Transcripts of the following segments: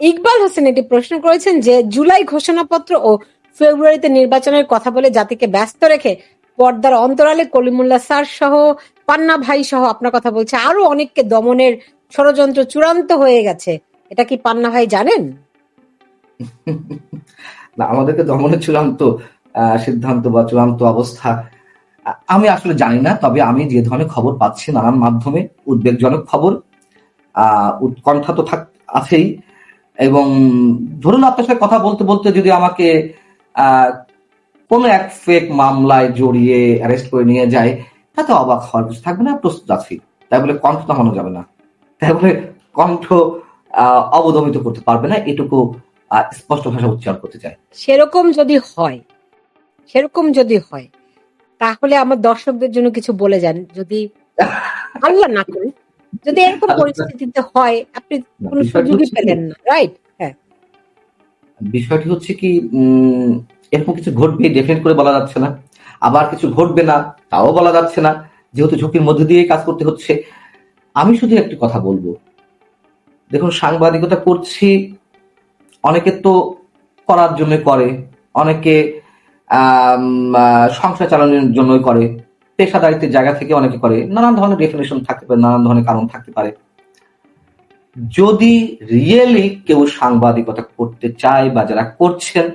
ইকবাল হোসেন এটি প্রশ্ন করেছেন যে, জুলাই ঘোষণাপত্র ও ফেব্রুয়ারিতে নির্বাচনের কথা বলে জাতিকে ব্যস্ত রেখে পর্দার অন্তরালে কলিমুল্লা স্যার সহ পান্না ভাই সহ আপনার কথা বলছে, আরও অনেককে দমনের ষড়যন্ত্র চূড়ান্ত হয়ে গেছে। এটা কি পান্না ভাই জানেন? না, আমাদেরকে দমনের চূড়ান্ত সিদ্ধান্ত বা চূড়ান্ত অবস্থা, আমি আসলে জানি না, তবে আমি যে ধরনের খবর পাচ্ছি নানান মাধ্যমে, উদ্বেগজনক খবর, আহ উৎকণ্ঠা তো থাক, আছেই। এবং ধরুন আপনার সাথে কথা বলতে বলতে যদি আমাকে কোনো এক ফেক মামলায় জড়িয়ে অ্যারেস্ট করে নিয়ে যায় তাতে অবাক হওয়ার কিছু থাকবে না প্রস্তুত আছি। তাই বলে কণ্ঠ থামানো যাবে না। তাই বলে কণ্ঠ অবদমিত করতে পারবে না এটুকু স্পষ্ট ভাষা উচ্চারণ করতে চাই। সেরকম যদি হয় সেরকম যদি হয় তাহলে আমার দর্শকদের জন্য কিছু বলে যান যদি আল্লাহ না করে যদি এরকম পরিস্থিতিতে হয় আপনি কোনো সুযোগই পেলেন না রাইট হ্যাঁ। বিষয়টি হচ্ছে কি এরকম কিছু ঘটবে ডেফিনেট করে বলা যাচ্ছে না। আবার কিছু ঘটবে না তাও বলা যাচ্ছে না। যেহেতু ঝুঁকির মধ্যে দিয়ে কাজ করতে হচ্ছে। আমি শুধু একটি কথা বলব। দেখুন সাংবাদিকতা করছি অনেকে তো করার জন্য করে অনেকে সংসার চালানোর জন্যই করে। পেশাদারিত্বের জায়গা থেকে অনেকে করে, নানান ধরনের ডেফিনেশন থাকতে পারে, নানান ধরনের কারণ থাকতে পারে। যদি রিয়েলি কেউ সাংবাদিকতা করতে চায় বা যারা করছেন,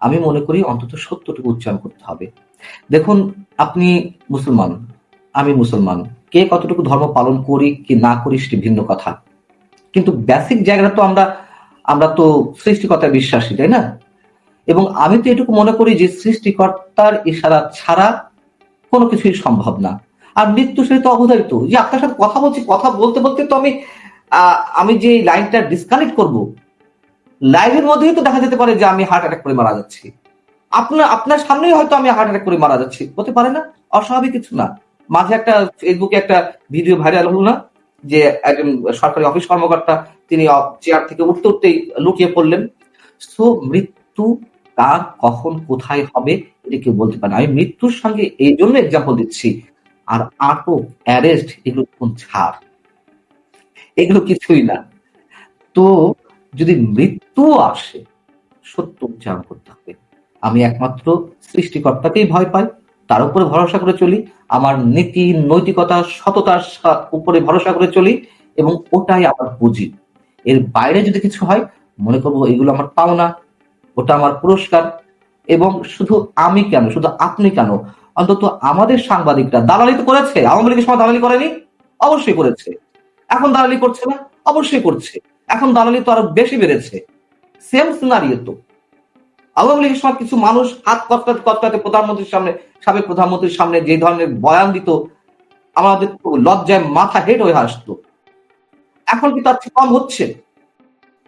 আমি মনে করি অন্তত সত্যটুকু উচ্চারণ করতে হবে। দেখুন, আপনি মুসলমান, আমি মুসলমান, কে কতটুকু ধর্ম পালন করি কি না করি সেটি ভিন্ন কথা। কিন্তু বেসিক জায়গাটা তো আমরা আমরা তো সৃষ্টিকর্তায় বিশ্বাসী, তাই না? এবং আমি তো এটুকু মনে করি যে সৃষ্টিকর্তার ইশারা ছাড়া কোনো কিছুই সম্ভব না। আর মৃত্যু সে তো অবধারিত। যে আপনার সাথে কথা বলছি, কথা বলতে বলতে তো আমি আমি যে লাইনটা ডিসকানেক্ট করব লাইভের মধ্যেই তো দেখা যেতে পারে যে আমি হার্ট অ্যাটাক করে মারা যাচ্ছি। আপনার আপনার সামনেই হয়তো আমি হার্ট অ্যাটাক করে মারা যাচ্ছি। হতে পারে না, অস্বাভাবিক কিছু না। মাঝে একটা ফেসবুকে একটা ভিডিও ভাইরাল হলো না, যে একজন সরকারি অফিস কর্মকর্তা, তিনি চেয়ার থেকে উঠতে উঠতেই লুকিয়ে পড়লেন। সো মৃত্যু কার কখন কোথায় হবে এটা কেউ বলতে পারে আমি মৃত্যুর সঙ্গে এই জন্য এক্সাম্পল দিচ্ছি। আর আটক অ্যারেস্ট এগুলো কোন ছাড়। এগুলো কিছুই না। তো যদি মৃত্যু আসে, সত্য উচ্চারণ করতে হবে। আমি একমাত্র সৃষ্টিকর্তাকেই ভয় পাই, তার উপরে ভরসা করে চলি, আমার নীতি, নৈতিকতা, সততার উপরে ভরসা করে চলি, এবং ওটাই আমার পুঁজি এর বাইরে যদি কিছু হয়, মনে করব এগুলো আমার পাওনা, ওটা আমার পুরস্কার এবং শুধু আমি কেন, শুধু আপনি কেন? অন্তত আমাদের সাংবাদিকরা দালালি তো করেছে। আওয়ামী লীগের সময় দালালি করেনি? অবশ্যই করেছে। এখন দালালি করছে না? অবশ্যই করছে। এখন দালালি তো আরও বেশি বেড়েছে। সেম সিনারিও তো। আওয়ামী লীগের সময় কিছু মানুষ হাত কটকাতে কটকাতে প্রধানমন্ত্রীর সামনে, সাবেক প্রধানমন্ত্রীর সামনে যে ধরনের বয়ান দিত, আমাদের লজ্জায় মাথা হেট হয়ে আসতো এখন কি তার কম হচ্ছে?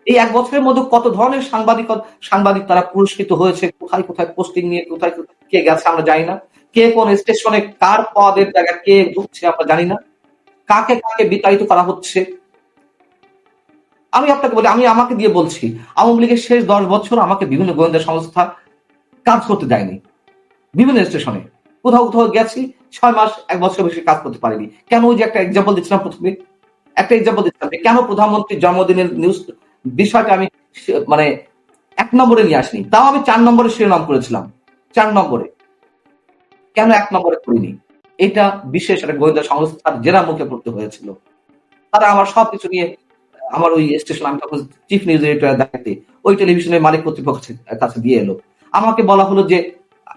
এই এক বছরের মধ্যে কত ধরনের সাংবাদিক সাংবাদিক তারা পুরস্কৃত হয়েছে? কোথায় কোথায় পোস্টিং নিয়ে, কোথায় কোথায় কে গেছে আমরা জানি না। কে কোন স্টেশনে কার পদের জায়গায় কে ঢুকছে আমরা জানি না। কাকে কাকে বিতাড়িত করা হচ্ছে? আমি আপনাকে বলি, আমি আমাকে দিয়ে বলছি, আওয়ামী লীগের শেষ দশ বছর আমাকে বিভিন্ন গোয়েন্দা সংস্থা কাজ করতে দেয়নি। বিভিন্ন স্টেশনে কোথাও কোথাও গেছি, ছয় মাস, এক বছর বেশি কাজ করতে পারিনি। কেন ওই যে একটা এক্সাম্পল দিচ্ছিলাম প্রথমে? একটা এক্সাম্পল দিচ্ছিলাম কেন প্রধানমন্ত্রীর জন্মদিনের নিউজ বিষয়টা আমি মানে এক নম্বরে নিয়ে আসিনি। তাও আমি চার নম্বরে শিরোনাম করেছিলাম। চার নম্বরে। কেন এক নম্বরে করিনি? এটা বিশেষ একটা গোয়েন্দা সংস্থার জেরা মুখে পড়তে হয়েছিল। তারা আমার সবকিছু নিয়ে, আমার ওই স্টেশন, আমি তখন চিফ নিউজ এডিটর দায়িত্বে, ওই টেলিভিশনের মালিক কর্তৃপক্ষের কাছে দিয়ে এলো। আমাকে বলা হলো যে,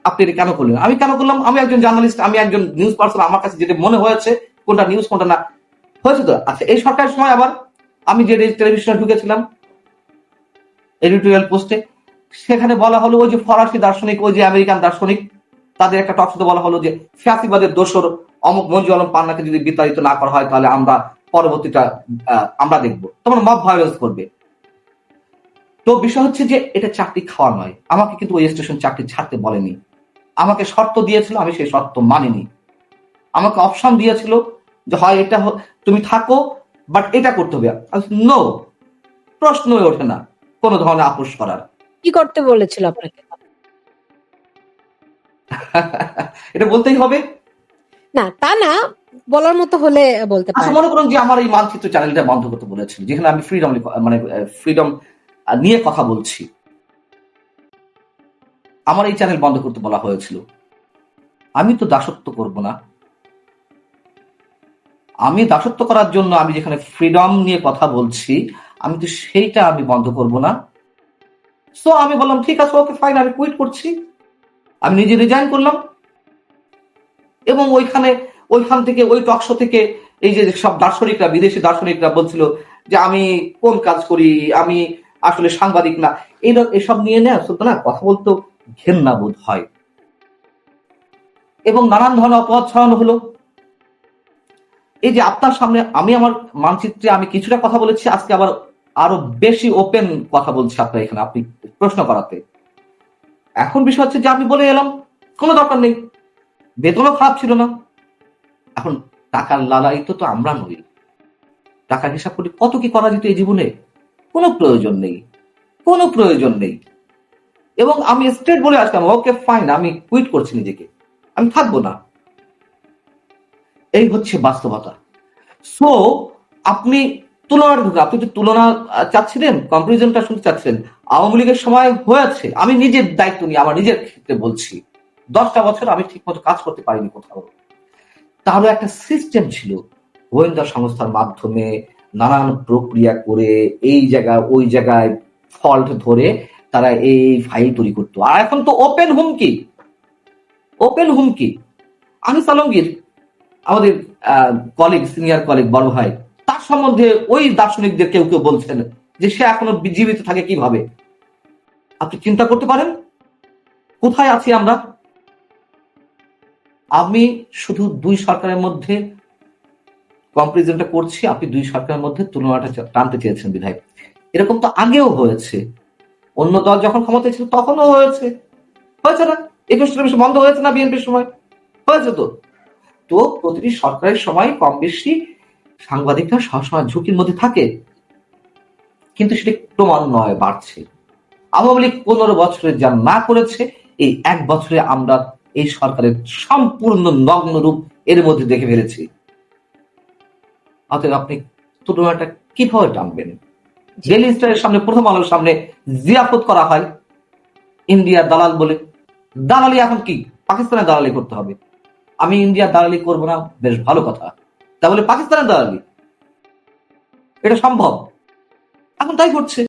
আপনি এটা কেন করলেন? আমি কেন করলাম? আমি একজন জার্নালিস্ট, আমি একজন নিউজ পার্সন, আমার কাছে যেটা মনে হয়েছে, কোনটা নিউজ, কোনটা না। হয়েছে তো? আচ্ছা এই সরকারের সময় আবার আমি যে টেলিভিশনে ঢুকেছিলাম এডিটোরিয়াল পোস্টে সেখানে বলা হলো ওই যে ফরাসি দার্শনিক, ওই যে আমেরিকান দার্শনিক, তাদের একটা টকশোতে বলা হলো যে ফ্যাসিবাদের দোষর অমুক মঞ্জু আলম পান্নাকে যদি বিতাড়িত না করা হয়, তাহলে আমরা পরবর্তীটা আমরা দেখব। তখন মব ভায়োলেন্স করবে। তো বিষয় হচ্ছে যে এটা চাকরি খাওয়া নয়। আমাকে কিন্তু ওই স্টেশন চাকরি ছাড়তে বলেনি। আমাকে শর্ত দিয়েছিল, আমি সেই শর্ত মানিনি। আমাকে অপশন দিয়েছিল যে হয় এটা তুমি থাকো বাট এটা করতে হবে। নো প্রশ্নই ওঠে না। কোনো ধরনের আপোষ করার। কি করতে বলেছিল আপনাকে? এটা বলতেই হবে। না তা না বলার মতো হলে বলতে আচ্ছা পারেন। মনে করুন যে আমার এই মানচিত্র চ্যানেলটা বন্ধ করতে বলেছেন যেখানে আমি ফ্রিডম মানে ফ্রিডম নিয়ে কথা বলছি। আমার এই চ্যানেল বন্ধ করতে বলা হয়েছিল। আমি তো দাসত্ব করব না। আমি দাসত্ব করার জন্য আমি যেখানে ফ্রিডম নিয়ে কথা বলছি আমি তো সেইটা আমি বন্ধ করব না। সো আমি বললাম, ঠিক আছে ওকে ফাইন আমি কুইট করছি। আমি নিজে রিজাইন করলাম। এবং ওইখানে, ওইখান থেকে, ওই টকশো থেকে এই যে সব দার্শনিকরা, বিদেশি দার্শনিকরা বলছিল যে, আমি কোন কাজ করি? আমি আসলে সাংবাদিক না। এই এসব নিয়ে শুধু না কথা বলতে ঘেন্না বোধ হয়। এবং নানান ধরনের অপরাধ ছড়ানো হলো। এই যে আপনার সামনে আমি আমার মানচিত্রে আমি কিছুটা কথা বলেছি, আজকে আবার আরও বেশি ওপেন কথা বলছি আপনার এখানে, আপনি প্রশ্ন করাতে। এখন বিষয় হচ্ছে যে আমি বলে এলাম, কোনো দরকার নেই। বেতনও খারাপ ছিল না। এখন টাকার লালাই তো আমরা নই। টাকার হিসাব করি কত কি করা যেত এই জীবনে? কোনো প্রয়োজন নেই। কোনো প্রয়োজন নেই। এবং আমি স্ট্রেট বলে আসলাম ওকে ফাইন আমি কুইট করছি নিজেকে। আমি থাকব না। এই হচ্ছে বাস্তবতা। সো আপনি তুলনার ঢুকে আপনি যে তুলনা চাচ্ছিলেন কম্পারিজনটা শুনতে চাচ্ছিলেন। আওয়ামী লীগের সময় হয়েছে আমি নিজের দায়িত্ব নিয়ে, আমার নিজের ক্ষেত্রে বলছি। দশটা বছর আমি ঠিক মতো কাজ করতে পারিনি কোথাও। তারও একটা সিস্টেম ছিল গোয়েন্দা সংস্থার মাধ্যমে নানান প্রক্রিয়া করে এই জায়গায়, ওই জায়গায় ফল্ট ধরে তারা এই ফাইল তৈরি করতো। আর এখন তো ওপেন হুমকি। ওপেন হুমকি। আনিস আলমগীর, আমাদের কলিগ সিনিয়র কলিগ বড় ভাই তার সম্বন্ধে ওই দার্শনিকদের কেউ কেউ বলছেন যে সে এখনও জীবিত থাকে কীভাবে? আপনি চিন্তা করতে পারেন? কোথায় আছি আমরা? আমি শুধু দুই সরকারের মধ্যে কম্পারিজনটা করছি, আপনি দুই সরকারের মধ্যে তুলনাটা টানতে চেয়েছেন বিধায়ক। এরকম তো আগেও হয়েছে। অন্য দল যখন ক্ষমতায় ছিল তখনও হয়েছে। হয়েছে না? একুশ টেলিভিশন বন্ধ হয়েছে না বিএনপির সময়? হয়েছে তো। তো প্রতিটি সরকারের সময় কম বেশি সাংবাদিকরা সবসময় ঝুঁকির মধ্যে থাকে কিন্তু সেটি ক্রমান্বয়ে বাড়ছে। আওয়ামী লীগ পনেরো বছরে যা না করেছে এই এক বছরে আমরা এই সরকারের সম্পূর্ণ নগ্ন রূপ এর মধ্যে দেখে ফেলেছি। অতএব আপনি তুলনাটা কীভাবে টানবেন? ডেলি স্টারের সামনে প্রথম আলোর সামনে জিয়াফত করা হয়। ইন্ডিয়ার দালাল বলে দালালি এখন কি? পাকিস্তানের দালালি করতে হবে। আমি ইন্ডিয়ার দালালি করব না বেশ ভালো কথা। তা বলে পাকিস্তানের দালালি। এটা সম্ভব। এখন তাই করছে